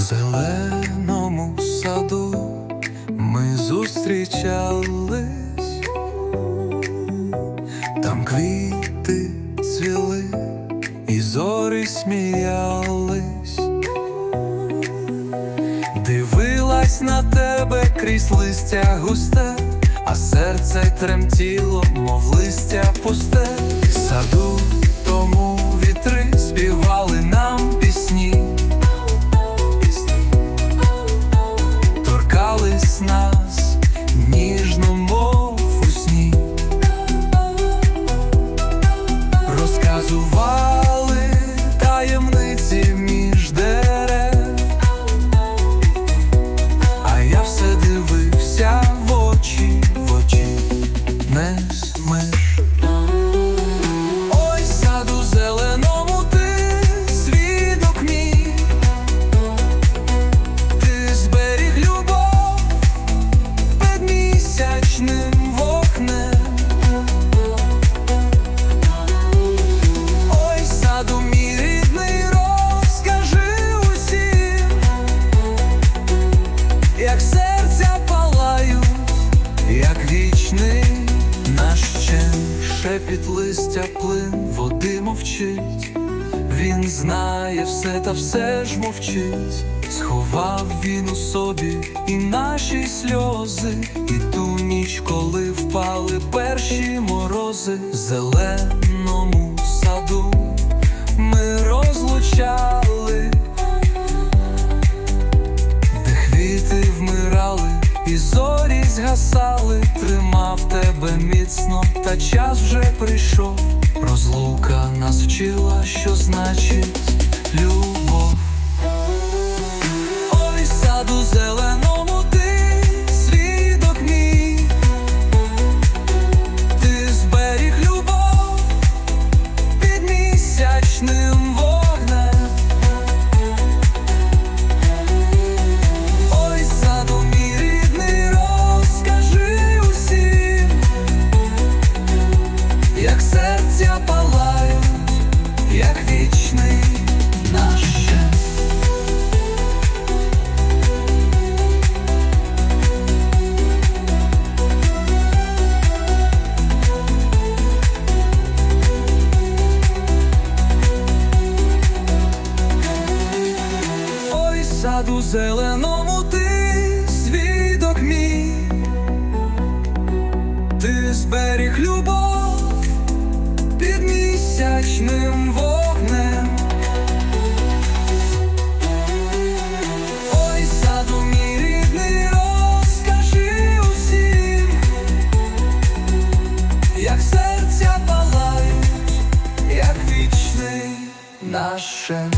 зеленому саду ми зустрічались, там квіти цвіли і зорі сміялись, дивилась на тебе крізь листя густе, а серце тремтіло, мов листя пусте, шепіт листя плин, води мовчить. Він знає все та все ж мовчить, сховав він у собі і наші сльози, і ту ніч, коли впали перші морози, зеленому саду ми розлучали, зорі згасали, тримав тебе міцно, та час вже прийшов. Розлука нас вчила, що значить любов. Саду зеленому ти свідок мій, ти зберіг любов під місячним вогнем. Ой, саду мій рідний, розкажи усім, як серця палають, як вічний наш шем.